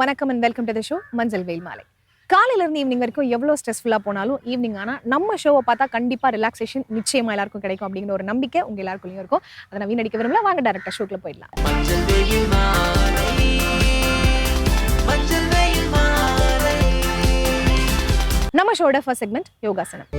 வணக்கம் and welcome to the show Manjal Veyil Maalai. காலையில இருந்து ஈவினிங் வரைக்கும் எவ்வளோ ஸ்ட்ரெஸ்ஃபுல்லாக போனாலும் ஈவினிங் ஆனால் நம்ம ஷோவை பார்த்தா கண்டிப்பாக ரிலாக்ஸேஷன் நிச்சயமா எல்லாருக்கும் கிடைக்கும் அப்படிங்கிற ஒரு நம்பிக்கை உங்க எல்லாருக்குள்ளேயும் இருக்கும். அதை நான் வீணடிக்க விரும்பல. வாங்க டேரக்டா ஷோக்குள்ள போயிடலாம். நம்ம ஷோட ஃபர்ஸ்ட் செக்மெண்ட் யோகாசனம்.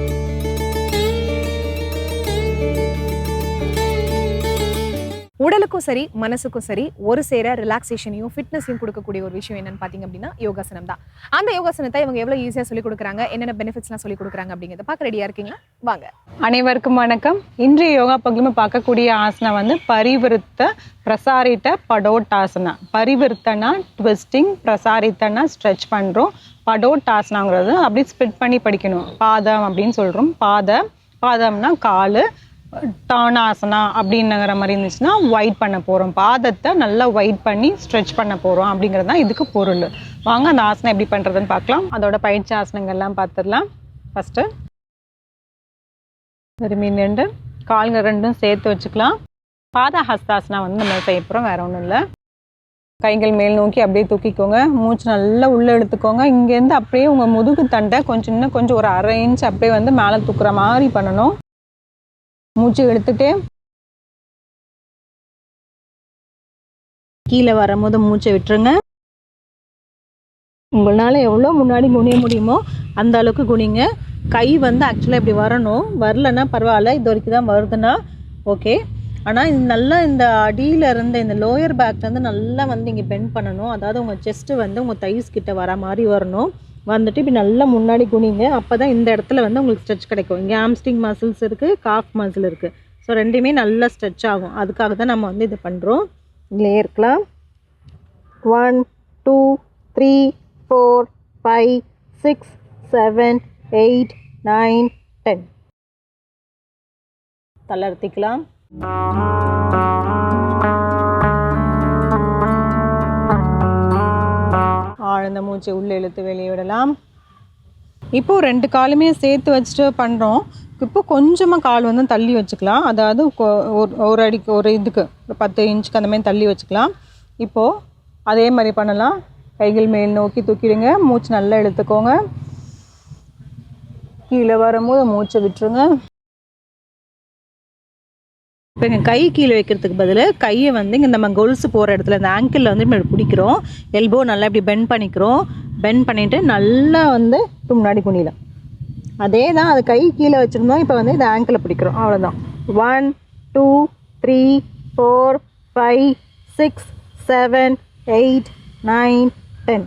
உடலுக்கும் சரி மனசுக்கும் சரி ஒரு சேர ரிலாக்ஸேஷனையும் ஃபிட்னஸையும் கொடுக்கக்கூடிய ஒரு விஷயம் என்னன்னு பார்த்தீங்க அப்படின்னா யோகாசனம் தான். அந்த யோகாசனத்தை இவங்க எவ்வளோ ஈஸியாக சொல்லி கொடுக்குறாங்க என்னென்ன பெனிஃபிட்ஸ்லாம் சொல்லி கொடுக்குறாங்க அப்படிங்கிறத பார்க்க ரெடியாக இருக்கீங்களா? வாங்க. அனைவருக்கும் வணக்கம். இன்றைய யோகா பகுதியில் பார்க்கக்கூடிய ஆசனம் வந்து பரிவிருத்த பிரசாரித்த படோட்டாசனா. பரிவிருத்தனா ட்விஸ்டிங் பிரசாரித்தனா ஸ்ட்ரெச் பண்ணுறோம் படோட்டாசனாங்கிறது அப்படி ஸ்பிட் பண்ணி படிக்கணும். பாதம் அப்படின்னு சொல்கிறோம் பாதம் பாதம்னா கால் டானாசனா அப்படின்னுங்கிற மாதிரி இருந்துச்சுன்னா ஒயிட் பண்ண போகிறோம் பாதத்தை நல்லா ஒயிட் பண்ணி ஸ்ட்ரெச் பண்ண போகிறோம் அப்படிங்கிறது தான் இதுக்கு பொருள். வாங்க அந்த ஆசனம் எப்படி பண்ணுறதுன்னு பார்க்கலாம். அதோட பயிற்சி ஆசனங்கள்லாம் பார்த்துடலாம். ஃபஸ்ட்டு திரும்பி ரெண்டு கால்கள் ரெண்டும் சேர்த்து வச்சுக்கலாம். பாத ஹஸ்தாசனா வந்து நம்ம செய்ய போகிறோம் வேற ஒன்றும் இல்லை. கைகள் மேல் நோக்கி அப்படியே தூக்கிக்கோங்க. மூச்சு நல்லா உள்ளே எடுத்துக்கோங்க இங்கேருந்து அப்படியே உங்கள் முதுகு தண்டை கொஞ்சம் இன்னும் கொஞ்சம் ஒரு அரை இன்ச் அப்படியே வந்து மேலே தூக்குற மாதிரி பண்ணணும். மூச்சு எடுத்துட்டு கீழே வரும்போது மூச்சை விட்டுருங்க. உங்களால் எவ்வளோ முன்னாடி குனிய முடியுமோ அந்த அளவுக்கு குனிங்க. கை வந்து ஆக்சுவலாக இப்படி வரணும். வரலன்னா பரவாயில்ல. இது வரைக்கும் தான் வருதுன்னா ஓகே ஆனால் இது நல்லா இந்த அடியில் இருந்த இந்த லோயர் பேக்லேருந்து நல்லா வந்து இங்கே பெண்ட் பண்ணணும். அதாவது உங்கள் செஸ்ட்டு வந்து உங்கள் தைஸ் கிட்ட வர மாதிரி வரணும். வந்துட்டு இப்படி நல்லா முன்னாடி குனிங்க. அப்போ தான் இந்த இடத்துல வந்து உங்களுக்கு ஸ்ட்ரெச் கிடைக்கும். இங்கே ஆம்ஸ்டிங் மசில்ஸ் இருக்குது காஃப் மசில் இருக்குது ஸோ ரெண்டுமே நல்லா ஸ்ட்ரெச் ஆகும். அதுக்காக தான் நம்ம வந்து இது பண்ணுறோம் இதிலே இருக்கலாம். One two three four five six seven eight nine ten தளர்த்திக்கலாம் ஆழ்ந்த மூச்சை உள்ளே இழுத்து வெளியே விடலாம். இப்போது ரெண்டு காலுமே சேர்த்து வச்சுட்டு பண்ணுறோம் இப்போ கொஞ்சமாக கால் வந்து தள்ளி வச்சுக்கலாம். அதாவது ஒரு ஒரு அடிக்கு ஒரு இதுக்கு ஒரு பத்து இன்ச்சுக்கு அந்த மாதிரி தள்ளி வச்சுக்கலாம். இப்போது அதே மாதிரி பண்ணலாம். கைகள் மேல் நோக்கி தூக்கிடுங்க. மூச்சு நல்லா இழுத்துக்கோங்க. கீழே வரும்போது மூச்சை விட்டுருங்க. இப்போ எங்கள் கை கீழே வைக்கிறதுக்கு பதில் கையை வந்து இங்கே நம்ம கொலுசு போகிற இடத்துல இந்த ஆங்கிளில் வந்து இப்படி பிடிக்கிறோம். எல்போ நல்லா இப்படி பெண்ட் பண்ணிக்கிறோம். பெண்ட் பண்ணிவிட்டு நல்லா வந்து முன்னாடி குனியலாம். அதே தான் அது கை கீழே வச்சுருந்தோம் இப்போ வந்து இந்த ஆங்கிளை பிடிக்கிறோம். அவ்வளோதான் one two three four five six seven eight nine ten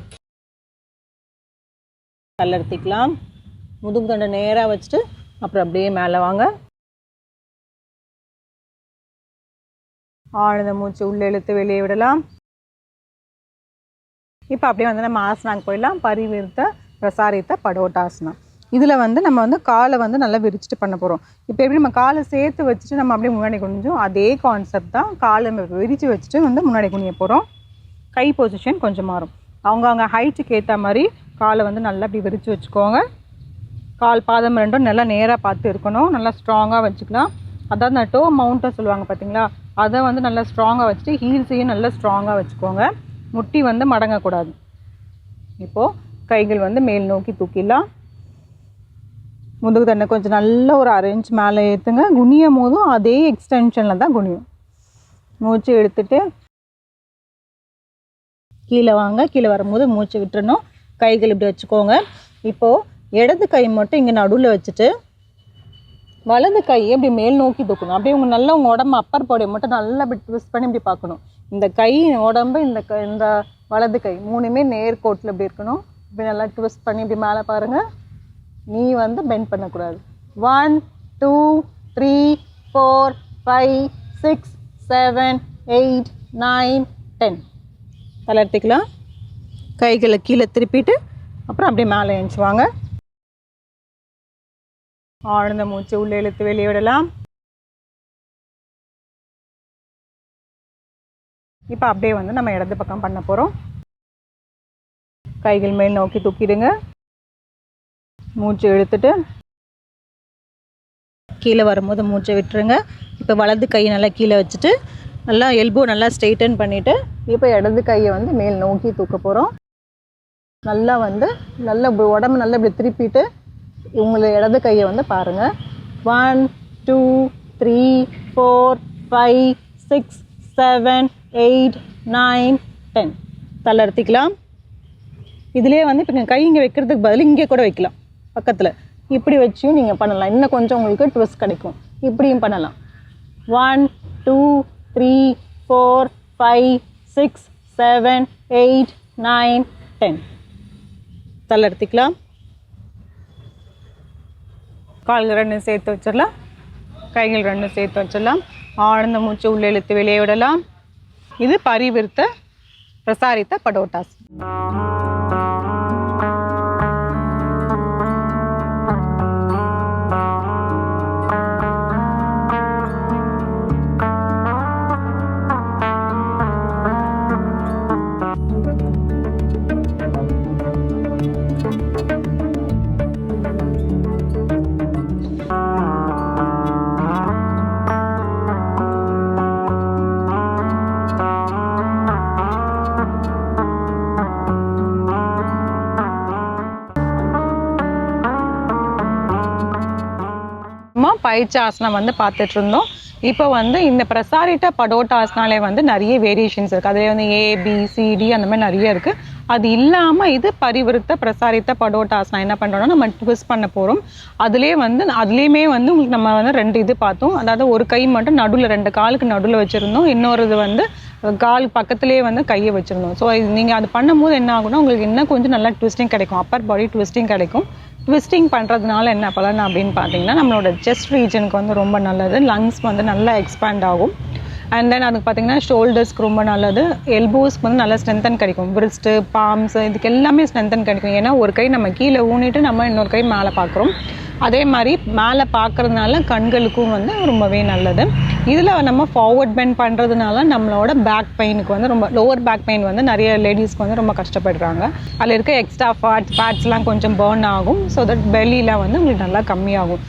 கல்லறுத்திக்கலாம் முதுகு தண்டை நேராக வச்சுட்டு அப்புறம் அப்படியே மேலே வாங்க. ஆழ்ந்த மூச்சு உள்ளே இழுத்து வெளியே விடலாம். இப்போ அப்படியே வந்து நம்ம ஆசனாக்கு போயிடலாம். பரிவிருத்த பிரசாரித்த படோட்டாசனம் இதில் வந்து நம்ம வந்து காலை வந்து நல்லா விரிச்சிட்டு பண்ண போகிறோம் இப்போ எப்படி நம்ம காலை சேர்த்து வச்சுட்டு நம்ம அப்படியே முன்னாடி குனிஞ்சோம்? அதே கான்செப்ட் தான் காலை விரித்து வச்சுட்டு வந்து முன்னாடி குனிய போகிறோம் கை பொசிஷன் கொஞ்சம் மாறும். அவங்க அவங்க ஹைட்டுக்கு ஏற்ற மாதிரி காலை வந்து நல்லா அப்படி விரித்து வச்சுக்கோங்க. கால் பாதம் ரெண்டும் நல்லா நேராக பார்த்து இருக்கணும். நல்லா ஸ்ட்ராங்காக வச்சுக்கலாம். அதாவது இந்த டோ மவுண்ட்டை சொல்லுவாங்க பார்த்தீங்களா அதை வந்து நல்லா ஸ்ட்ராங்காக வச்சுட்டு ஹீல்ஸையும் நல்லா ஸ்ட்ராங்காக வச்சுக்கோங்க. முட்டி வந்து மடங்கக்கூடாது. இப்போது கைகள் வந்து மேல் நோக்கி தூக்கிடலாம். முதுகு தண்டை கொஞ்சம் நல்ல ஒரு அரேஞ்ச் மேலே ஏற்றுங்க குனியும் போதும் அதே எக்ஸ்டென்ஷனில் தான் குனியும். மூச்சு எடுத்துட்டு கீழே வாங்க. கீழே வரும்போது மூச்சு விட்டுறணும். கைகள் இப்படி வச்சுக்கோங்க. இப்போது இடது கை மட்டும் இங்கே நடுவில் வச்சுட்டு வலது கையை இப்படி மேல் நோக்கி தூக்கணும். அப்படியே உங்க நல்லா உங்கள் உடம்பு அப்பர் பாடியை மட்டும் நல்லா இப்படி ட்விஸ்ட் பண்ணி இப்படி பார்க்கணும். இந்த கை உடம்பு இந்த க இந்த வலது கை மூணுமே நேர்கோட்டில் இப்படி இருக்கணும். இப்படி நல்லா ட்விஸ்ட் பண்ணி இப்படி மேலே பாருங்கள் நீ வந்து பெண்ட் பண்ணக்கூடாது. One two three four five six seven eight nine ten தளர்த்திக்கலாம் கைகளை கீழே திருப்பிட்டு அப்புறம் அப்படியே மேலே எழுந்துச்சுவாங்க ஆழ்ந்த மூச்சு உள்ளே இழுத்து வெளியே விடலாம். இப்போ அப்படியே வந்து நம்ம இடது பக்கம் பண்ண போகிறோம் கைகள் மேல் நோக்கி தூக்கிடுங்க. மூச்சு இழுத்துட்டு கீழே வரும்போது மூச்சை விட்டுருங்க. இப்போ வலது கையை நல்லா கீழே வச்சுட்டு நல்லா எல்போ நல்லா ஸ்ட்ரெயிட்டன் பண்ணிவிட்டு இப்போ இடது கையை வந்து மேல் நோக்கி தூக்க போகிறோம் நல்லா வந்து நல்லா உடம்பு நல்லா இப்படி திருப்பிட்டு உங்களை இடது கையை வந்து பாருங்கள் one two three four five six seven eight nine ten தள்ளர்த்திக்கலாம் இதுலேயே வந்து இப்போ கை இங்கே வைக்கிறதுக்கு பதில் இங்கே கூட வைக்கலாம். பக்கத்தில். இப்படி வச்சியும் நீங்கள் பண்ணலாம். இன்னும் கொஞ்சம் உங்களுக்கு ட்விஸ்ட் கிடைக்கும். இப்படியும் பண்ணலாம். One two three four five six seven eight nine ten தள்ளர்த்திக்கலாம் கால்கள் ரெண்டும் சேர்த்து வச்சிடலாம். கைகள் ரெண்டும் சேர்த்து வச்சிடலாம். ஆழ்ந்த மூச்சு உள்ளே இழுத்து வெளியே விடலாம். இது பரிவிருத்த பிரசாரித்த படோட்டாஸ். பயிற்சாசனம் வந்து பார்த்துட்டு இருந்தோம் இப்போ வந்து இந்த பிரசாரிட்ட படோட்டாஸ்னாலே வந்து நிறைய வேரியேஷன்ஸ் இருக்குது அதில் வந்து ஏ பி சிடி அந்த மாதிரி நிறைய இருக்குது அது இல்லாமல் இது பரிவிருத்த பிரசாரித்த படோட்டாஸ்னா என்ன பண்ணுறோம்னா நம்ம ட்விஸ்ட் பண்ண போகிறோம் அதுலேயே வந்து அதுலேயுமே வந்து உங்களுக்கு நம்ம வந்து ரெண்டு இது பார்த்தோம். அதாவது ஒரு கை மட்டும் நடுவில் ரெண்டு காலுக்கு நடுவில் வச்சுருந்தோம். இன்னொரு இது வந்து கால் பக்கத்துலேயே வந்து கையை வச்சுருந்தோம். ஸோ இது நீங்கள் அது பண்ணும்போது என்ன ஆகும்னா உங்களுக்கு இன்னும் கொஞ்சம் நல்லா ட்விஸ்டிங் கிடைக்கும். அப்பர் பாடி ட்விஸ்டிங் கிடைக்கும். ட்விஸ்டிங் பண்ணுறதுனால என்ன பலன் அப்படின்னு பார்த்தீங்கன்னா நம்மளோட செஸ்ட் ரீஜனுக்கு வந்து ரொம்ப நல்லது. லங்ஸ் வந்து நல்லா எக்ஸ்பேண்ட் ஆகும். அண்ட் தென் அதுக்கு பார்த்தீங்கன்னா ஷோல்டர்ஸ்க்கு ரொம்ப நல்லது. எல்போஸ்க்கு வந்து நல்லா ஸ்ட்ரென்தன் கிடைக்கும். பிரிஸ்ட்டு பாம்ஸ் இதுக்கு எல்லாமே ஸ்ட்ரென்தன் கிடைக்கும். ஏன்னா ஒரு கை நம்ம கீழே ஊனிட்டு நம்ம இன்னொரு கை மேலே பார்க்குறோம் அதே மாதிரி மேலே பார்க்கறதுனால கண்களுக்கும் வந்து ரொம்பவே நல்லது. இதில் நம்ம ஃபார்வர்ட் பெண்ட் பண்ணுறதுனால நம்மளோட பேக் பெயினுக்கு வந்து ரொம்ப லோவர் பேக் பெயின் வந்து நிறைய லேடிஸ்க்கு வந்து ரொம்ப கஷ்டப்படுறாங்க. அதில் இருக்க எக்ஸ்ட்ரா ஃபேட்ஸ் ஃபேட்ஸ்லாம் கொஞ்சம் பேர்ன் ஆகும். ஸோ தட் பெல்லியில் வந்து உங்களுக்கு நல்லா கம்மியாகும்.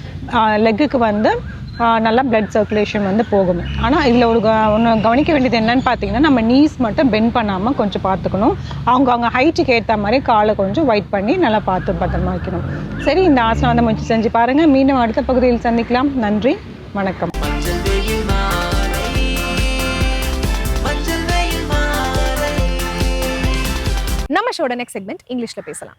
லெக்குக்கு வந்து நல்லா பிளட் சர்க்குலேஷன் வந்து போகும். ஆனால் இதில் ஒரு ஒன்று கவனிக்க வேண்டியது என்னன்னு பார்த்தீங்கன்னா நம்ம நீஸ் மட்டும் பெண்ட் பண்ணாமல் கொஞ்சம் பார்த்துக்கணும். அவங்க அவங்க ஹைட்டுக்கு ஏற்ற மாதிரி காலை கொஞ்சம் ஒயிட் பண்ணி நல்லா பார்த்து பத்திரமா வைக்கணும் சரி இந்த ஆசனம் வந்து முயற்சி செஞ்சு பாருங்கள் மீண்டும் அடுத்த பகுதியில் சந்திக்கலாம். நன்றி வணக்கம். நம்ம ஷோட நெக்ஸ்ட் செக்மெண்ட் இங்கிலீஷில் பேசலாம்.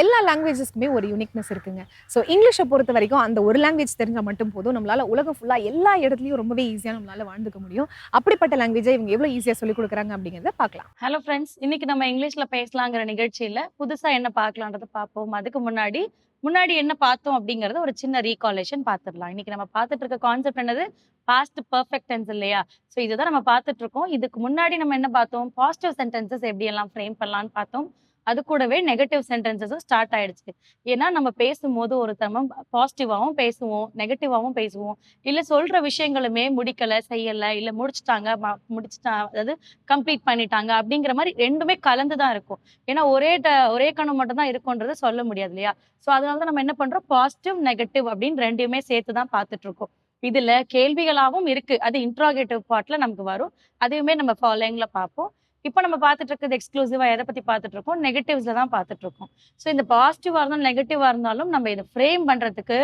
எல்லா லாங்குவேஜஸ்க்குமே ஒரு யூனிக்னஸ் இருக்குங்க. ஸோ இங்கிலீஷை பொறுத்த வரைக்கும் அந்த ஒரு லாங்குவேஜ் தெரிஞ்சால் மட்டும் போதும். நம்மளால உலகம் ஃபுல்லாக எல்லா இடத்துலையும் ரொம்பவே ஈஸியாக நம்மளால் வாழ்ந்துக்க முடியும். அப்படிப்பட்ட லாங்குவேஜை இவங்க எவ்வளோ ஈஸியாக சொல்லிக் கொடுக்குறாங்க அப்படிங்கிறத பார்க்கலாம். ஹலோ ஃப்ரெண்ட்ஸ் இன்னைக்கு நம்ம இங்கிலீஷில் பேசலாங்கிற நிகழ்ச்சியில் புதுசாக என்ன பார்க்கலான்றத பார்ப்போம். அதுக்கு முன்னாடி முன்னாடி என்ன பார்த்தோம் அப்படிங்கறத ஒரு சின்ன ரீகாலேஷன் பார்த்துடலாம். இன்னைக்கு நம்ம பார்த்துட்டு இருக்க கான்செப்ட் என்னது? பாஸ்ட் பர்ஃபெக்ட் டென்ஸ் இல்லையா? ஸோ இதுதான் நம்ம பார்த்துட்டு இருக்கோம். இதுக்கு முன்னாடி நம்ம என்ன பார்த்தோம்? பாசிட்டிவ் சென்டென்சஸ் எப்படி எல்லாம் ஃப்ரேம் பண்ணலாம்னு பார்த்தோம். அது கூடவே நெகட்டிவ் சென்டென்சஸும் ஸ்டார்ட் ஆயிடுச்சு. ஏன்னா நம்ம பேசும்போது ஒரு தரம பாசிட்டிவாகவும் பேசுவோம் நெகட்டிவாகவும் பேசுவோம். இல்லை சொல்ற விஷயங்களுமே முடிக்கல செய்யல இல்லை முடிச்சுட்டாங்க முடிச்சுட்டா அதாவது கம்ப்ளீட் பண்ணிட்டாங்க அப்படிங்கிற மாதிரி ரெண்டுமே கலந்து தான் இருக்கும். ஏன்னா ஒரே ட- ஒரே கணம் மட்டும் தான் சொல்ல முடியாது இல்லையா? ஸோ அதனால தான் நம்ம என்ன பண்றோம்? பாசிட்டிவ் நெகட்டிவ் அப்படின்னு ரெண்டையுமே சேர்த்து தான் பார்த்துட்டு இருக்கோம் இதுல கேள்விகளாகவும் இருக்கு. அது இன்ட்ராகேட்டிவ் பார்ட்ல நமக்கு வரும். அதையுமே நம்ம ஃபாலோயிங்ல பார்ப்போம். இப்போ நம்ம பார்த்துட்டு இருக்கிறது எக்ஸ்க்ளூசிவாக எதை பற்றி பார்த்துட்டு இருக்கோம்? நெகட்டிவ்ஸில் தான் பார்த்துட்டு இருக்கோம். ஸோ இந்த பாசிட்டிவாக இருந்தாலும் நெகட்டிவாக இருந்தாலும் நம்ம இதை ஃப்ரேம் பண்ணுறதுக்கு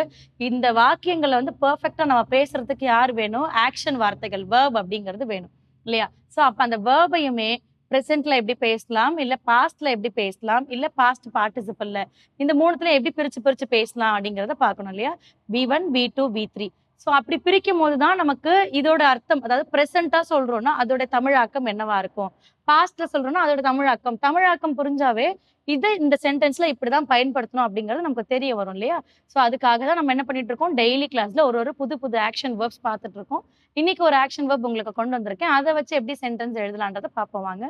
இந்த வாக்கியங்களை வந்து பர்ஃபெக்டாக நம்ம பேசுறதுக்கு யார் வேணும்? ஆக்ஷன் வார்த்தைகள் வேர்ப் அப்படிங்கிறது வேணும். இல்லையா? ஸோ அப்போ அந்த வேர்பையுமே ப்ரெசென்ட்ல எப்படி பேசலாம்? இல்லை பாஸ்ட்ல எப்படி பேசலாம்? இல்லை பாஸ்ட் பார்ட்டிசிபல்ல இந்த மூணுத்துல எப்படி பிரிச்சு பிரிச்சு பேசலாம் அப்படிங்கிறத பார்க்கணும் இல்லையா? P one P two P three so அப்படி பிரிக்கும் போது தான் நமக்கு இதோட அர்த்தம் அதாவது ப்ரெசண்டாக சொல்கிறோன்னா அதோட தமிழாக்கம் என்னவா இருக்கும்? பாஸ்ட்ல சொல்கிறோன்னா அதோட தமிழாக்கம். தமிழாக்கம் புரிஞ்சாவே இதை இந்த சென்டென்ஸ்ல இப்படிதான் பயன்படுத்தணும் அப்படிங்கிறது நமக்கு தெரிய வரும் இல்லையா? ஸோ அதுக்காக தான் நம்ம என்ன பண்ணிட்டு இருக்கோம்? டெய்லி கிளாஸ்ல ஒரு ஒரு புது புது ஆக்ஷன் வேர்ப்ஸ் பார்த்துட்டு இருக்கோம். இன்னைக்கு ஒரு ஆக்ஷன் வேர்ப் உங்களுக்கு கொண்டு வந்திருக்கேன். அதை வச்சு எப்படி சென்டென்ஸ் எழுதலான்றதை பார்ப்போம் வாங்க.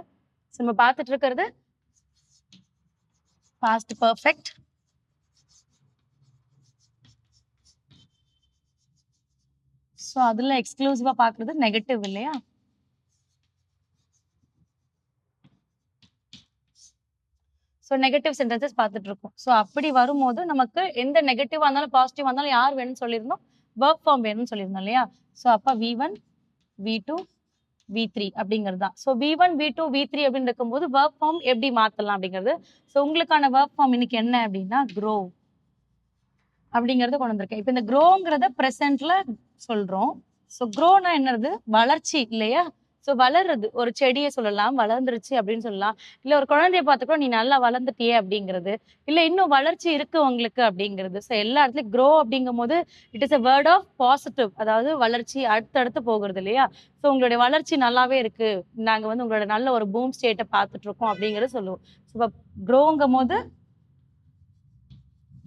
ஸோ நம்ம பார்த்துட்டு இருக்கிறது பாஸ்ட் பர்ஃபெக்ட் ஸோ அதில் எக்ஸ்க்ளூசிவாக பார்க்குறது நெகட்டிவ் இல்லையா? ஸோ நெகட்டிவ் சென்டென்சஸ் பார்த்துட்டு இருக்கோம் ஸோ அப்படி வரும்போது நமக்கு எந்த நெகட்டிவாக இருந்தாலும் பாசிட்டிவாக இருந்தாலும் யார் வேணும்னு சொல்லியிருந்தோம்? ஒர்க் ஃபார்ம் வேணும்னு சொல்லியிருந்தோம் இல்லையா? ஸோ அப்போ V one V two V three அப்படிங்கிறது தான் so V one V two V three அப்படின்னு இருக்கும்போது ஒர்க் ஃபார்ம் எப்படி மாற்றலாம் அப்படிங்கிறது? ஸோ உங்களுக்கான ஒர்க் ஃபார்ம் இன்னைக்கு என்ன அப்படின்னா க்ரோ அப்படிங்கிறத கொண்டு வந்திருக்கேன். இப்போ இந்த க்ரோங்கிறத ப்ரெசென்ட்ல சொல்றோம். ஸோ க்ரோனா என்னது? வளர்ச்சி இல்லையா? ஸோ வளருது ஒரு செடியை சொல்லலாம். வளர்ந்துருச்சு அப்படின்னு சொல்லலாம். இல்லை ஒரு குழந்தைய பார்த்துக்கோ நீ நல்லா வளர்ந்துட்டியே அப்படிங்கிறது. இல்லை இன்னும் வளர்ச்சி இருக்கு உங்களுக்கு அப்படிங்கிறது. ஸோ எல்லா இடத்துலையும் க்ரோ அப்படிங்கும் போது it is a word of positive அதாவது வளர்ச்சி அடுத்தடுத்து போகிறது இல்லையா? ஸோ உங்களுடைய வளர்ச்சி நல்லாவே இருக்கு. நாங்கள் வந்து உங்களோட நல்ல ஒரு பூம் ஸ்டேட்டை பார்த்துட்டு இருக்கோம் அப்படிங்கிறத சொல்லுவோம். ஸோ இப்போ க்ரோங்கும் போது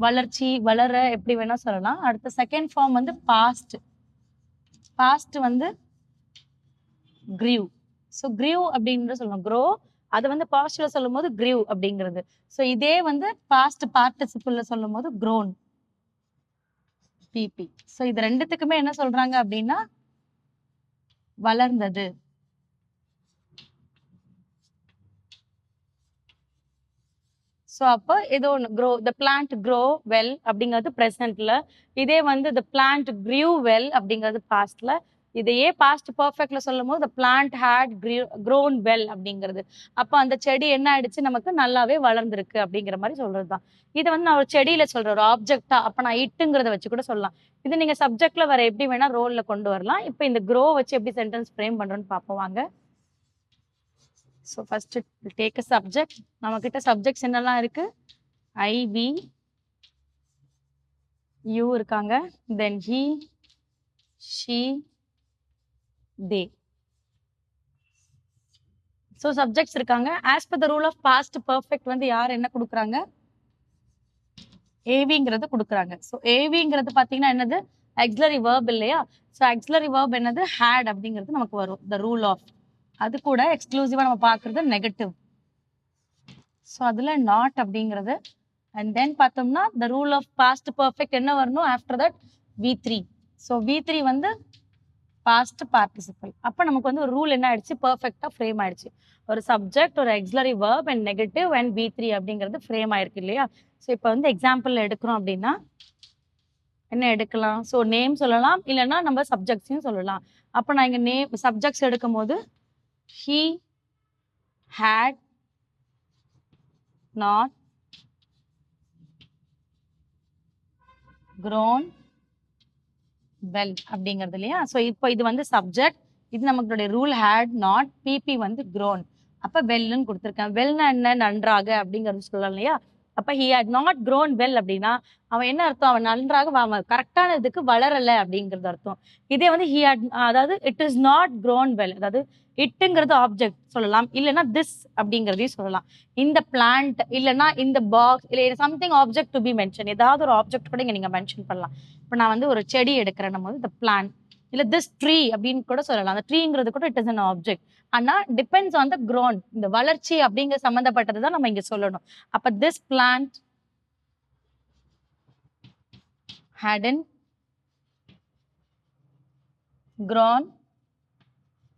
வளர்ச்சி வளர எப்படி வேணா சொல்லலாம். அடுத்த செகண்ட் ஃபார்ம் வந்து பாஸ்ட் பாஸ்ட் வந்து க்ரீவ் ஸோ க்ரீவ் அப்படின்ற சொல்லணும் க்ரோ அதை வந்து பாஸ்டிவ்ல சொல்லும் போது கிரிவ் அப்படிங்கிறது. ஸோ இதே வந்து பாஸ்ட் பார்ட்டிசிபிள்ல சொல்லும் போது க்ரோன் பிபி ஸோ இது ரெண்டுத்துக்குமே என்ன சொல்றாங்க அப்படின்னா வளர்ந்தது. ஸோ அப்போ ஏதோ ஒன்று grow the plant grow well அப்படிங்கிறது ப்ரெசன்ட்ல இதே வந்து த பிளான்ட் க்ரியூ வெல் அப்படிங்கிறது பாஸ்ட்ல இதையே பாஸ்ட் பர்ஃபெக்ட்ல சொல்லும் போது the plant had grown well அப்படிங்கிறது. அப்போ அந்த செடி என்ன ஆயிடுச்சு? நமக்கு நல்லாவே வளர்ந்துருக்கு அப்படிங்கிற மாதிரி சொல்றது தான் இதை வந்து நான் ஒரு செடியில சொல்ற ஒரு ஆப்ஜெக்டா அப்போ நான் இட்டுங்கிறத வச்சு கூட சொல்லலாம். இது நீங்க சப்ஜெக்ட்ல வர எப்படி வேணா ரோல்ல கொண்டு வரலாம். இப்போ இந்த க்ரோ வச்சு எப்படி சென்டென்ஸ் ஃப்ரேம் பண்றோம்னு பார்ப்போம். வாங்க. So first take a subject நம்ம கிட்ட சப்ஜெக்ட்ஸ் என்னெல்லாம் இருக்கு? ஐ வி யூ இருக்காங்க. Then he she they so subjects இருக்காங்க. As per the rule of past perfect வந்து யார் என்ன கொடுக்குறாங்க? ஏவிங்கிறது கொடுக்குறாங்க. ஸோ ஏவிங்கிறது பார்த்தீங்கன்னா என்னது? ஆக்சிலரி வேர்ப் இல்லையா? ஸோ ஆக்சிலரி வேர்ப் என்னது? ஹேட் அப்படிங்கிறது நமக்கு வரும். த ரூல் ஆஃப் அது கூட எக்ஸ்க்ளூசிவாக நம்ம பார்க்குறது நெகட்டிவ் ஸோ அதில் நாட் அப்படிங்கிறது. அண்ட் தென் பார்த்தோம்னா the rule of past perfect என்ன வரணும்? After that V three so V three வந்து பாஸ்ட் பார்ட்டிசிபல் அப்போ நமக்கு வந்து ஒரு ரூல் என்ன ஆயிடுச்சு? பர்ஃபெக்டாக ஃப்ரேம் ஆயிடுச்சு. ஒரு சப்ஜெக்ட் ஒரு auxiliary verb and negative and V three அப்படிங்கிறது ஃப்ரேம் ஆயிருக்கு இல்லையா? ஸோ இப்போ வந்து எக்ஸாம்பிள் எடுக்கிறோம் அப்படின்னா என்ன எடுக்கலாம்? ஸோ நேம் சொல்லலாம். இல்லைன்னா நம்ம சப்ஜெக்ட்ஸையும் சொல்லலாம். அப்போ நான் இங்கே நேம் சப்ஜெக்ட்ஸ் எடுக்கும் போது he had not grown well அப்படிங்கிறது இல்லையா? ஸோ இப்போ இது வந்து சப்ஜெக்ட் இது நம்மளுடைய ரூல் ஹேட் நாட் பிபி வந்து க்ரோன் அப்போ வெல்லுன்னு கொடுத்துருக்கேன். வெல்னா என்ன? நன்றாக அப்படிங்கிறது சொல்லலாம் இல்லையா? அப்போ he had not grown well அப்படின்னா அவன் என்ன அர்த்தம்? அவன் நன்றாக அவன் கரெக்டான இதுக்கு வளரல அப்படிங்கிறது அர்த்தம். இதே வந்து ஹி ஹேட் அதாவது it is not grown well அதாவது இட்டுங்கிறது ஆப்ஜெக்ட் சொல்லலாம். இல்லைன்னா திஸ் அப்படிங்கிறதையும் சொல்லலாம். இந்த பிளான்ட் இல்லைன்னா இந்த பாக்ஸ் இல்லை something object to be mention ஏதாவது ஒரு ஆப்ஜெக்ட் கூட இங்க நீங்க மென்ஷன் பண்ணலாம். இப்போ நான் வந்து ஒரு செடி எடுக்கிறேன். நம்ம வந்து இந்த பிளான்ட் இல்ல திஸ் ட்ரீ அப்படின்னு கூட சொல்லலாம். அந்த ட்ரீங்கிறது கூட இட் இஸ் அன் ஆப்ஜெக்ட் ஆனா டிபெண்ட்ஸ் ஆன் த க்ரோன் இந்த வளர்ச்சி அப்படிங்கிற சம்மந்தப்பட்டது தான் நம்ம இங்க சொல்லணும். அப்ப this plant hadn't grown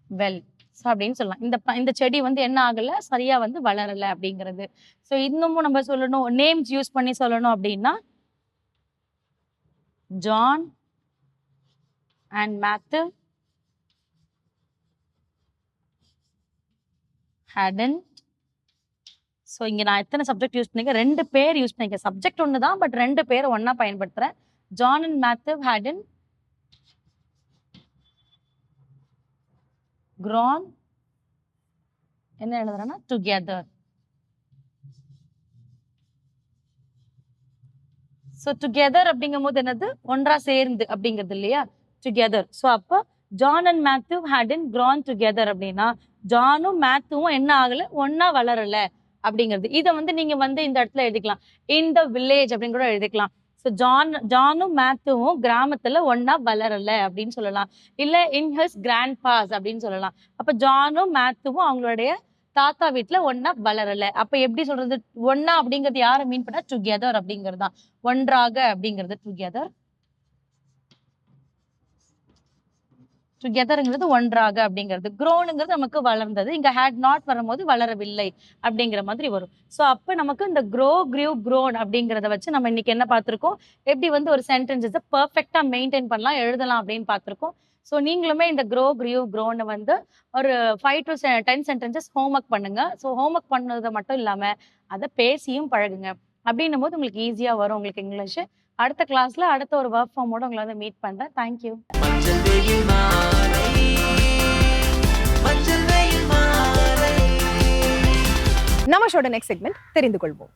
well. So அப்படின்னு சொல்லலாம். இந்த இந்த செடி வந்து என்ன ஆகல? சரியா வந்து வளரல அப்படிங்கிறது. ஸோ இன்னமும் நம்ம சொல்லணும். நேம்ஸ் யூஸ் பண்ணி சொல்லணும் அப்படின்னா John and matter hadn't. So இங்க நான் எத்தனை சப்ஜெக்ட் யூஸ் பண்ணிக்க? ரெண்டு பேர் யூஸ் பண்ணிக்க. சப்ஜெக்ட் ஒன்று தான் பட் ரெண்டு பேர் ஒன்றா பயன்படுத்துறேன். John and Matthew hadn't grown என்ன எழுதுறேன்னா? டுகெதர் ஸோ டுகெதர் அப்படிங்கும் போது என்னது? ஒன்றா சேர்ந்து அப்படிங்கிறது இல்லையா? டுகெதர் ஸோ அப்போ John and Matthew hadn't grown together அப்படின்னா ஜானும் மேத்யூவும் என்ன ஆகல? ஒன்னா வளரல அப்படிங்கிறது. இதை வந்து நீங்க வந்து இந்த இடத்துல எழுதிக்கலாம். இன் த வில்லேஜ் அப்படின்னு கூட எழுதிக்கலாம். ஸோ ஜான் ஜானும் மேத்துவும் கிராமத்துல ஒன்னா வளரல அப்படின்னு சொல்லலாம். இல்ல இன் ஹிஸ் கிராண்ட் பாஸ் அப்படின்னு சொல்லலாம். அப்ப ஜானும் மேத்துவும் அவங்களுடைய தாத்தா வீட்டுல ஒன்னா வளரல. அப்ப எப்படி சொல்றது? ஒன்னா அப்படிங்கிறது யாரை மீன் பண்ணா? டுகெதர் அப்படிங்கிறது தான் ஒன்றாக அப்படிங்கிறது டுகெதர் டுகெதருங்கிறது ஒன்றாக அப்படிங்கிறது க்ரோனுங்கிறது நமக்கு வளர்ந்தது இங்கே ஹேட் நாட் வரும்போது வளரவில்லை அப்படிங்கிற மாதிரி வரும் ஸோ அப்போ நமக்கு இந்த க்ரோ க்ரியூ க்ரோன் அப்படிங்கிறத வச்சு நம்ம இன்னைக்கு என்ன பார்த்துருக்கோம் எப்படி வந்து ஒரு சென்டென்சஸை பர்ஃபெக்டாக மெயின்டைன் பண்ணலாம் எழுதலாம் அப்படின்னு பார்த்துருக்கோம் ஸோ நீங்களுமே இந்த க்ரோ க்ரியூ க்ரோன்னு வந்து ஒரு five to ten sentences homework பண்ணுங்க. ஸோ ஹோம்ஒர்க் பண்ணது மட்டும் இல்லாமல் அதை பேசியும் பழகுங்க. அப்படின்னும் போது உங்களுக்கு ஈஸியாக வரும் உங்களுக்கு இங்கிலீஷ் அடுத்த கிளாஸ்ல அடுத்த ஒரு ஒர்க் ஃபார்மோட உங்களை வந்து மீட் பண்ணுறேன் தேங்க்யூ நம்ம ஷோட நெக்ஸ்ட் செக்மெண்ட் தெரிந்து கொள்வோம்.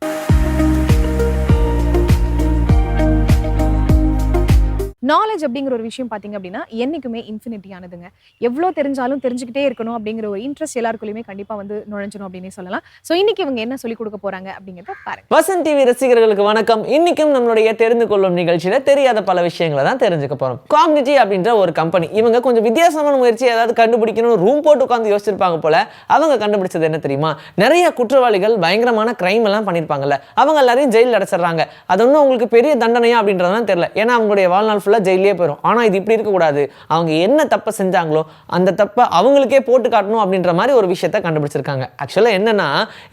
நாலேஜ் அப்படிங்கிற ஒரு விஷயம் பார்த்தீங்க அப்படின்னா என்னைக்குமே இன்ஃபினிட்டியானதுங்க எவ்வளோ தெரிஞ்சாலும் தெரிஞ்சுக்கிட்டே இருக்கணும் அப்படிங்கிற ஒரு இன்ட்ரெஸ்ட் எல்லாருக்குள்ளயுமே கண்டிப்பாக வந்து நுழைஞ்சிடும் அப்படின்னு சொல்லலாம். ஸோ இன்னைக்கு இவங்க என்ன சொல்லிக் கொடுக்க போறாங்க அப்படிங்கிறத பாருங்க. வசந்த் டிவி ரசிகர்களுக்கு வணக்கம். இன்னைக்கும் நம்மளுடைய தெரிந்து கொள்ளும் நிகழ்ச்சியில தெரியாத பல விஷயங்களை தான் தெரிஞ்சுக்க போறோம். காக்னிட்டி அப்படின்ற ஒரு கம்பெனி இவங்க கொஞ்சம் வித்தியாசமான முயற்சி ஏதாவது கண்டுபிடிக்கணும் ரூம் போட்டு உட்காந்து யோசிச்சிருப்பாங்க போல அவங்க கண்டுபிடிச்சது என்ன தெரியுமா? நிறைய குற்றவாளிகள் பயங்கரமான கிரைம் எல்லாம் பண்ணியிருப்பாங்கல்ல அவங்க எல்லாரையும் ஜெயிலில் அடைச்சிடுறாங்க. அது ஒன்றும் உங்களுக்கு பெரிய தண்டனையா அப்படின்றதுலாம் தெரியல. ஏன்னா அவங்களுடைய வாழ்நாள் ஃபுல்லாக ஜெயிலே போயிடும் ஆனால் இது இப்படி இருக்கக்கூடாது. அவங்க என்ன தப்பை செஞ்சாங்களோ அந்த தப்பை அவங்களுக்கே போட்டு காட்டணும் அப்படின்ற மாதிரி ஒரு விஷயத்த கண்டுபிடிச்சிருக்காங்க. ஆக்சுவலாக என்னன்னா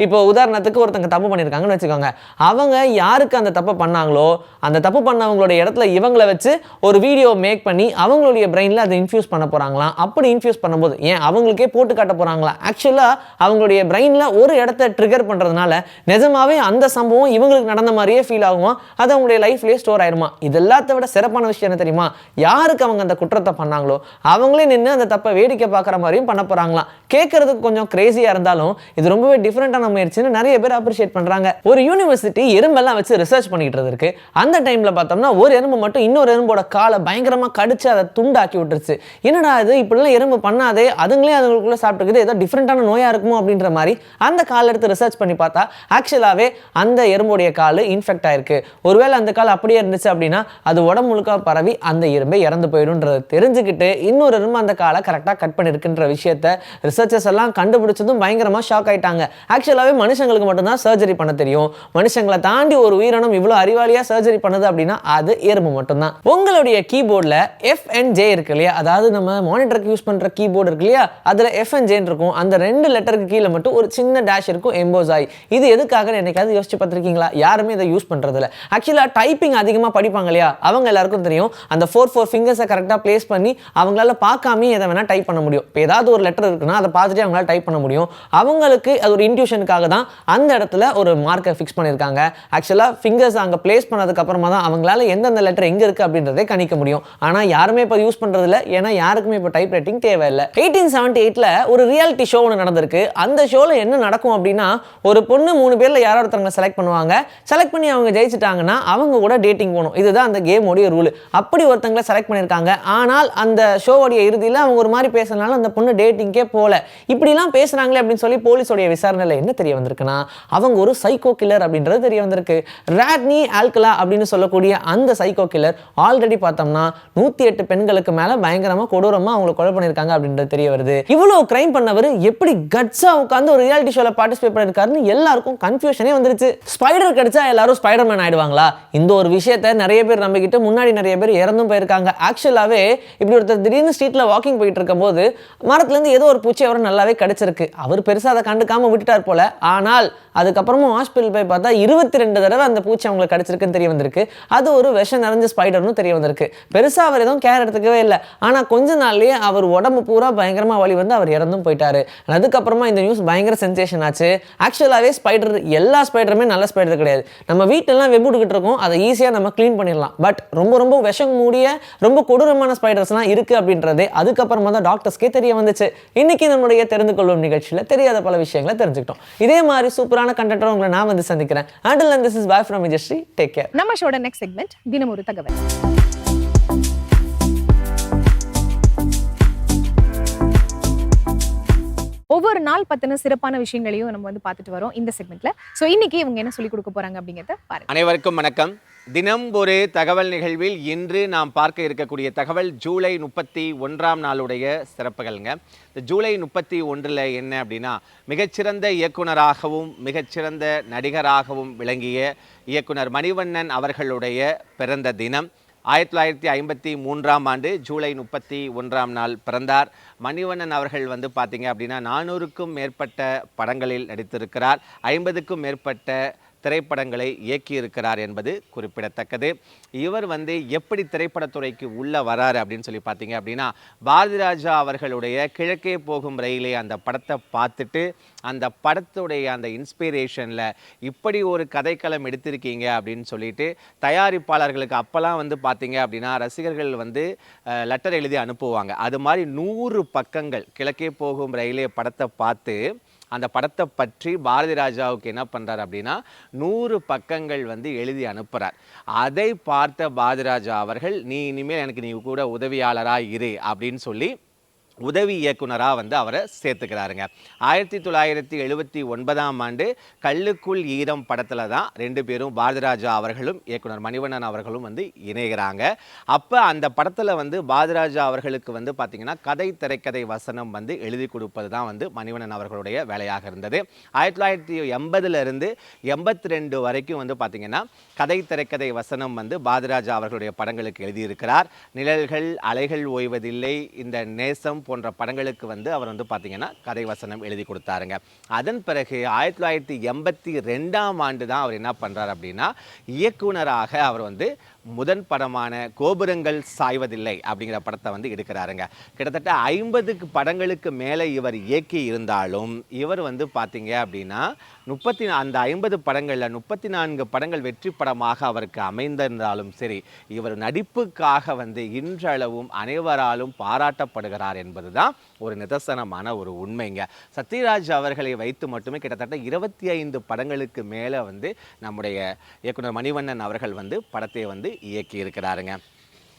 இப்போ உதாரணத்துக்கு ஒருத்தங்க தப்பு பண்ணியிருக்காங்கன்னு வச்சுக்கோங்க. அவங்க யாருக்கு அந்த தப்பை பண்ணாங்களோ அந்த தப்பு பண்ணவங்களோட இடத்துல இவங்கள வச்சு ஒரு வீடியோ மேக் பண்ணி அவங்களுடைய பிரெயினில் அதை இன்ஃபியூஸ் பண்ண போகிறாங்களாம் அப்படி இன்ஃபியூஸ் பண்ணும்போது ஏன் அவங்களுக்கே போட்டு காட்ட போகிறாங்களா ஆக்சுவலாக அவங்களுடைய பிரெயினில் ஒரு இடத்த ட்ரிகர் பண்ணுறதுனால நிஜமாவே அந்த சம்பவம் இவங்களுக்கு நடந்த மாதிரியே ஃபீல் ஆகுமா? அது அவங்களுடைய லைஃப்லேயே ஸ்டோர் ஆயிருமா? இது எல்லாத்த விட சிறப்பான விஷயம் என்ன தெரியுமா? யாருக்கு அவங்க அந்த குற்றத்தை பண்ணாங்களோ அவங்களே நின்று அந்த தப்பை வேடிக்கை பார்க்குற மாதிரியும் பண்ண போகிறாங்களாம் கேட்கறதுக்கு கொஞ்சம் கிரேசியாக இருந்தாலும் இது ரொம்பவே டிஃப்ரெண்ட்டான முயற்சின்னு நிறைய பேர் அப்ரிஷியேட் பண்ணுறாங்க ஒரு யூனிவர்சிட்டி எறும்பெல்லாம் வச்சு ரிசர்ச் பண்ணிக்கிட்டு இருக்கு அந்த டைமில் பார்த்தோம்னா ஒரு எறும்பு மட்டும் இன்னொரு எறும்போட காலை பயங்கரமாக கடிச்சு அதை துண்டாக்கி விட்டுருச்சு. என்னடா இது? இப்படிலாம் எறும்பு பண்ணாதே அதுங்களே அதுங்களுக்குள்ள சாப்பிட்டுக்குது ஏதோ டிஃப்ரெண்ட்டான நோயாக இருக்குமோ அப்படின்ற மாதிரி அந்த கால் எடுத்து ரிசர்ச் பண்ணி பார்த்தா ஆக்சுவலாகவே அந்த எறும்புடைய கால் இன்ஃபெக்ட் ஆயிருக்கு. ஒருவேளை அந்த கால் அப்படியே இருந்துச்சு அப்படின்னா அது உடம்பு முழுக்க பரவி அந்த எறும்பை இறந்து போயிடும்ன்றதை தெரிஞ்சுக்கிட்டு இன்னொரு எறும்பு அந்த காலை கரெக்டாக கட் பண்ணியிருக்குன்ற விஷயத்த ரிசர்ச்சர்ஸ் எல்லாம் கண்டுபிடிச்சதும் பயங்கரமாக ஷாக் ஆயிட்டாங்க. ஆக்சுவலாகவே மனுஷங்களுக்கு மட்டும்தான் சர்ஜரி பண்ண தெரியும். மனுஷங்களை தாண்டி ஒரு உயிரினம் இவ்வளோ அறிவாளியாக சர்ஜரி பண்ணுது அப்படின்னா அது எறும்பு மட்டும்தான். உங்களுடைய கீபோர்டில் எஃப் அண்ட் ஜே இருக்கு இல்லையா? அதாவது நம்ம மானிட்டருக்கு யூஸ் பண்ணுற கீபோர்டு இருக்கு இல்லையா? அதில் எஃப் அண்ட் ஜேன்னு இருக்கும். அந்த ரெண்டு லெட்டருக்கு கீழே மட்டும் ஒரு சின்ன டேஷ் இருக்கும் எம்போஸ் ஆகி இது எதுக்காக என்னைக்காவது யோசிச்சு பார்த்துருக்கீங்களா? யாருமே இதை யூஸ் பண்ணுறதில்ல ஆக்சுவலாக டைப்பிங் அதிகமாக படிப்பாங்க இல்லையா? அவங்க எல்லாருக்கும் தெரியும். அந்த ஃபோர் ஃபோர் ஃபிங்கர்ஸை கரெக்டாக ப்ளேஸ் பண்ணி அவங்களால பார்க்காம எதை வேணால் டைப் பண்ண முடியும். இப்போ ஏதாவது ஒரு லெட்டர் இருக்குன்னா அதை பார்த்துட்டு அவங்களால டைப் பண்ண முடியும். அவங்களுக்கு அது ஒரு இன்ட்யூஷனுக்காக தான் அந்த இடத்துல ஒரு மார்க்கை ஃபிக்ஸ் பண்ணியிருக்காங்க. ஆக்சுவலாக ஃபிங்கர்ஸ் அங்கே ப்ளேஸ் பண்ணதுக்கு அப்புறமா தான் அவங்களால எந்தெந்த லெட்டர் எங்கே இருக்குது அப்படின்றதே கணிக்க முடியும். ஆனால் யாருமே இப்போ யூஸ் பண்ணுறதில்ல ஏன்னா யாருக்குமே இப்போ டைப் ரைட்டிங் தேவையில்லை. எயிட்டீன் செவன்ட்டி எயிட்டில் ஒரு ரியாலிட்டி ஷோ ஒன்று நடந்திருக்கு. அந்த ஷோவில் என்ன நடக்கும் அப்படின்னா ஒரு பொண்ணு மூணு பேரில் யாரோ ஒருத்தவங்க செலக்ட் பண்ணுவாங்க. செலக்ட் பண்ணி அவங்க ஜெயிச்சிட்டாங்கன்னா அவங்க கூட டேட்டிங் போகணும். இதுதான் அந்த கேமோடைய ரூல் அப்படி ஒருத்தங்களை செலக்ட் பண்ணியிருக்காங்க. ஆனால் அந்த ஷோவோடைய இறுதியில் அவங்க ஒரு மாதிரி பேசுறதுனால அந்த பொண்ணு டேட்டிங்கே போகல. இப்படிலாம் பேசுகிறாங்களே அப்படின்னு சொல்லி போலீஸோடைய விசாரணையில் என்ன தெரிய வந்திருக்குன்னா அவங்க ஒரு சைக்கோ கில்லர் அப்படின்றது தெரிய வந்திருக்கு. ராட்னி ஆல்கலா அப்படின்னு சொல்லக்கூடிய அந்த சைக்கோ கில்லர் ஆல்ரெடி பார்த்தோம்னா நூற்றி எட்டு பெண்களுக்கு மேலே பயங்கரமாக கொடூரமாக அவங்களை கொலை பண்ணியிருக்காங்க அப்படின்றது தெரிய வருது. இவ்வளோ கிரைம் பண்ணவர் எப்படி கட்ஸாக உட்காந்து ஒரு ரியாலிட்டி ஷோவில் பார்ட்டிசிபேட் பண்ணியிருக்காருன்னு எல்லாருக்கும் கன்ஃபியூஷனே வந்துருச்சு. ஸ்பைடர் கிடைச்சா எல்லாரும் ஸ்பைடர் மேன் ஆயிடுவாங்களா? இந்த ஒரு விஷயத்தை நிறைய பேர் நம்பிக்கிட்டு முன்னாடி நிறைய பேர் இறந்தும் போயிருக்காங்க. ஆக்சுவலாகவே இப்படி ஒருத்தர் திடீர்னு ஸ்ட்ரீட்டில் வாக்கிங் போயிட்டு இருக்கும்போது மரத்துலேருந்து ஏதோ ஒரு பூச்சி அவரை நல்லாவே கிடச்சிருக்கு. அவர் பெருசாக அதை கண்டுக்காமல் விட்டுட்டார் போல. ஆனால் அதுக்கப்புறமும் ஹாஸ்பிட்டல் போய் பார்த்தா இருபத்தி ரெண்டு தடவை அந்த பூச்சி அவங்களுக்கு கிடச்சிருக்குன்னு தெரிய வந்திருக்கு. அது ஒரு விஷம் நிறைஞ்ச ஸ்பைடர்னு தெரிய வந்திருக்கு. பெருசாக அவர் எதுவும் கேர் எடுத்துக்கவே இல்லை. ஆனால் கொஞ்ச நாள்லயே அவர் உடம்பு பூரா பயங்கரமாக வழி வந்து அவர் இறந்தும் போயிட்டாரு. அதுக்கப்புறமா இந்த நியூஸ் பயங்கர சென்சேஷன் ஆச்சு. ஆக்சுவலாகவே ஸ்பைடர் எல்லா ஸ்பைடருமே நல்ல ஸ்பைடர் கிடையாது. நம்ம வீட்டிலலாம் வெப்புட்டுக்கிட்டு இருக்கோம். அதை ஈஸியாக நம்ம க்ளீன் பண்ணிடலாம். பட் ரொம்ப ரொம்ப விஷம் மூடிய ரொம்ப கொடூரமான ஸ்பைடர்ஸ்லாம் இருக்கு அப்படின்றதே அதுக்கப்புறமா தான் டாக்டர்ஸ்க்கே தெரிய வந்துச்சு. இன்னைக்கு நம்மளுடைய தெரிந்து கொள்ளும் நிகழ்ச்சியில் தெரியாத பல விஷயங்களை தெரிஞ்சுக்கிட்டோம். இதே மாதிரி சூப்பரான கண்டென்ட்டோட உங்களை நான் வந்து சந்திக்கிறேன். Until and this is bye from Vijayasri take care நம்ம ஷோட நெக்ஸ்ட் செக்மெண்ட் தினம் ஒரு தகவல். ஒவ்வொரு நாள் பத்தின சிறப்பான விஷயங்களையும் நம்ம வந்து பார்த்துட்டு வரோம் இந்த செக்மெண்ட்ல சோ இன்னைக்கு இவங்க என்ன சொல்லி கொடுக்க போறாங்க அப்படிங்கறத பாருங்க. அனைவருக்கும் வணக்கம். தினம் ஒரு தகவல் நிகழ்வில் இன்று நாம் பார்க்க இருக்கக்கூடிய தகவல் ஜூலை முப்பத்தி ஒன்றாம் நாளுடைய சிறப்புகள்ங்க. இந்த ஜூலை முப்பத்தி ஒன்றில் என்ன அப்படின்னா மிகச்சிறந்த இயக்குனராகவும் மிகச்சிறந்த நடிகராகவும் விளங்கிய இயக்குனர் மணிவண்ணன் அவர்களுடைய பிறந்த தினம். ஆயிரத்தி தொள்ளாயிரத்தி ஐம்பத்தி மூன்றாம் ஆண்டு ஜூலை முப்பத்தி ஒன்றாம் நாள் பிறந்தார். மணிவண்ணன் அவர்கள் வந்து பார்த்தீங்க அப்படின்னா நானூறுக்கும் மேற்பட்ட படங்களில் நடித்திருக்கிறார். ஐம்பதுக்கும் மேற்பட்ட திரைப்படங்களை இயக்கியிருக்கிறார் என்பது குறிப்பிடத்தக்கது. இவர் வந்து எப்படி திரைப்படத்துறைக்கு உள்ளே வராரு அப்படின்னு சொல்லி பார்த்தீங்க அப்படின்னா பாரதி ராஜா அவர்களுடைய கிழக்கே போகும் ரயிலே அந்த படத்தை பார்த்துட்டு அந்த படத்துடைய அந்த இன்ஸ்பிரேஷனில் இப்படி ஒரு கதைக்களம் எடுத்திருக்கீங்க அப்படின்னு சொல்லிட்டு தயாரிப்பாளர்களுக்கு அப்போல்லாம் வந்து பார்த்தீங்க அப்படின்னா ரசிகர்கள் வந்து லெட்டர் எழுதி அனுப்புவாங்க. அது மாதிரி நூறு பக்கங்கள் கிழக்கே போகும் ரயிலே படத்தை பார்த்து அந்த படத்தை பற்றி பாரதி ராஜாவுக்கு என்ன பண்ணுறார் அப்படின்னா நூறு பக்கங்கள் வந்து எழுதி அனுப்புகிறார் அதை பார்த்த பாரதி ராஜா அவர்கள் நீ இனிமேல் எனக்கு நீ கூட உதவியாளராக இரு அப்படின்னு சொல்லி உதவி இயக்குனராக வந்து அவரை சேர்த்துக்கிறாருங்க. ஆயிரத்தி தொள்ளாயிரத்தி எழுபத்தி ஒன்பதாம் ஆண்டு கல்லுக்குள் ஈரம் படத்தில் தான் ரெண்டு பேரும் பாரதிராஜா அவர்களும் இயக்குனர் மணிவண்ணன் அவர்களும் வந்து இணைகிறாங்க. அப்போ அந்த படத்தில் வந்து பாரதிராஜா அவர்களுக்கு வந்து பார்த்திங்கன்னா கதை திரைக்கதை வசனம் வந்து எழுதி கொடுப்பது தான் வந்து மணிவண்ணன் அவர்களுடைய வேலையாக இருந்தது. ஆயிரத்தி தொள்ளாயிரத்தி எண்பதுலேருந்து எண்பத்தி ரெண்டு வரைக்கும் வந்து பார்த்திங்கன்னா கதை திரைக்கதை வசனம் வந்து பாரதிராஜா அவர்களுடைய படங்களுக்கு எழுதியிருக்கிறார். நிழல்கள் அலைகள் ஓய்வதில்லை இந்த நேசம் போன்ற படங்களுக்கு வந்து அவர் வந்து பார்த்தீங்கன்னா கதை வசனம் எழுதி கொடுத்தாருங்க. அதன் பிறகு ஆயிரத்தி தொள்ளாயிரத்தி எண்பத்தி ரெண்டாம் ஆண்டு தான் அவர் என்ன பண்ணுறார் அப்படின்னா இயக்குனராக அவர் வந்து முதன் படமான கோபுரங்கள் சாய்வதில்லை அப்படிங்கிற படத்தை வந்து எடுக்கிறாருங்க. கிட்டத்தட்ட ஐம்பதுக்கு படங்களுக்கு மேலே இவர் இயக்கி இருந்தாலும் இவர் வந்து பார்த்தீங்க அப்படின்னா முப்பத்தி அந்த ஐம்பது படங்களில் முப்பத்தி நான்கு படங்கள் வெற்றி படமாக அவருக்கு அமைந்திருந்தாலும் சரி இவர் நடிப்புக்காக வந்து இன்றளவும் அனைவராலும் பாராட்டப்படுகிறார் என்பதுதான் ஒரு நிதர்சனமான ஒரு உண்மைங்க. சத்யராஜ் அவர்களை வைத்து மட்டுமே கிட்டத்தட்ட இருபத்தி ஐந்து படங்களுக்கு மேலே வந்து நம்முடைய இயக்குனர் மணிவண்ணன் அவர்கள் வந்து படத்தை வந்து வந்து இயக்கியிருக்கிறாருங்க.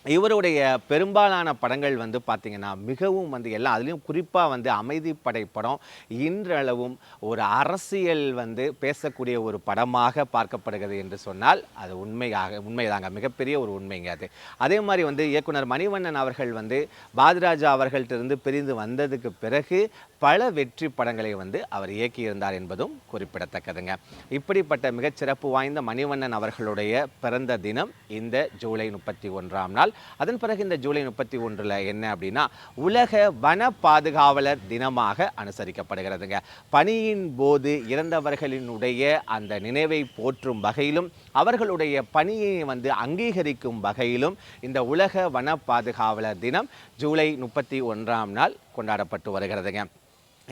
இவருடைய பெரும்பாலான படங்கள் வந்து பார்த்திங்கன்னா மிகவும் வந்து எல்லாம் அதுலேயும் குறிப்பாக வந்து அமைதிப்படை படம் இன்றளவும் ஒரு அரசியல் வந்து பேசக்கூடிய ஒரு படமாக பார்க்கப்படுகிறது என்று சொன்னால் அது உண்மையாக உண்மைதாங்க. மிகப்பெரிய ஒரு உண்மைங்க அது. அதே மாதிரி வந்து இயக்குனர் மணிவண்ணன் அவர்கள் வந்து பாதிராஜா அவர்கள்ட்டிருந்து பிரிந்து வந்ததுக்கு பிறகு பல வெற்றி படங்களை வந்து அவர் இயக்கியிருந்தார் என்பதும் குறிப்பிடத்தக்கதுங்க. இப்படிப்பட்ட மிகச்சிறப்பு வாய்ந்த மணிவண்ணன் அவர்களுடைய பிறந்த தினம் இந்த ஜூலை முப்பத்தி ஒன்றாம் நாள். அதன் பிறகு இந்த ஜூலை முப்பத்தி ஒன்றில் என்ன அப்படின்னா உலக வன பாதுகாவலர் தினமாக அனுசரிக்கப்படுகிறதுங்க. பணியின் போது இறந்தவர்களினுடைய அந்த நினைவை போற்றும் வகையிலும் அவர்களுடைய பணியை வந்து அங்கீகரிக்கும் வகையிலும் இந்த உலக வன பாதுகாவலர் தினம் ஜூலை முப்பத்தி ஒன்றாம் நாள் கொண்டாடப்பட்டு வருகிறதுங்க.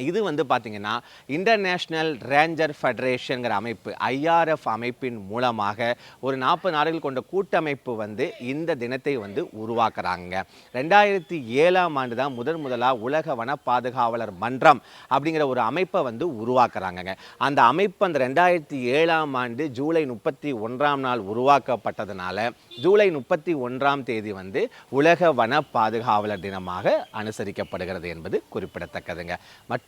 இது வந்து பார்த்திங்கன்னா இன்டர்நேஷ்னல் ரேஞ்சர் ஃபெடரேஷனுங்கிற அமைப்பு ஐஆர்எஃப் அமைப்பின் மூலமாக ஒரு நாற்பது நாடுகள் கொண்ட கூட்டமைப்பு வந்து இந்த தினத்தை வந்து உருவாக்குறாங்க. ரெண்டாயிரத்தி ஏழாம் ஆண்டு தான் முதன் முதலாக உலக வன பாதுகாவலர் மன்றம் அப்படிங்கிற ஒரு அமைப்பை வந்து உருவாக்குறாங்கங்க. அந்த அமைப்பு அந்த ரெண்டாயிரத்தி ஏழாம் ஆண்டு ஜூலை முப்பத்தி ஒன்றாம் நாள் உருவாக்கப்பட்டதுனால ஜூலை முப்பத்தி ஒன்றாம் தேதி வந்து உலக வன பாதுகாவலர் தினமாக அனுசரிக்கப்படுகிறது என்பது குறிப்பிடத்தக்கதுங்க.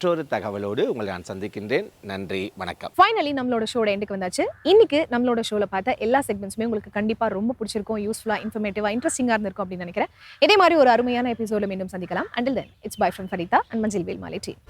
மற்றொரு தகவலோடு உங்களை நான் சந்திக்கின்றேன். நன்றி வணக்கம். ஃபைனலி நம்மளோட ஷோட எண்டுக்கு வந்தாச்சு. இன்னைக்கு நம்மளோட ஷோல பார்த்த எல்லா செக்மெண்ட்ஸுமே உங்களுக்கு கண்டிப்பாக ரொம்ப பிடிச்சிருக்கும் யூஸ்ஃபுல்லாக இன்ஃபர்மேட்டிவாக இன்ட்ரெஸ்டிங்காக இருந்திருக்கும் அப்படின்னு நினைக்கிறேன். இதே மாதிரி ஒரு அருமையான எபிசோட மீண்டும் சந்திக்கலாம். Until then it's bye from Farida and Manjal Veyil Maalai team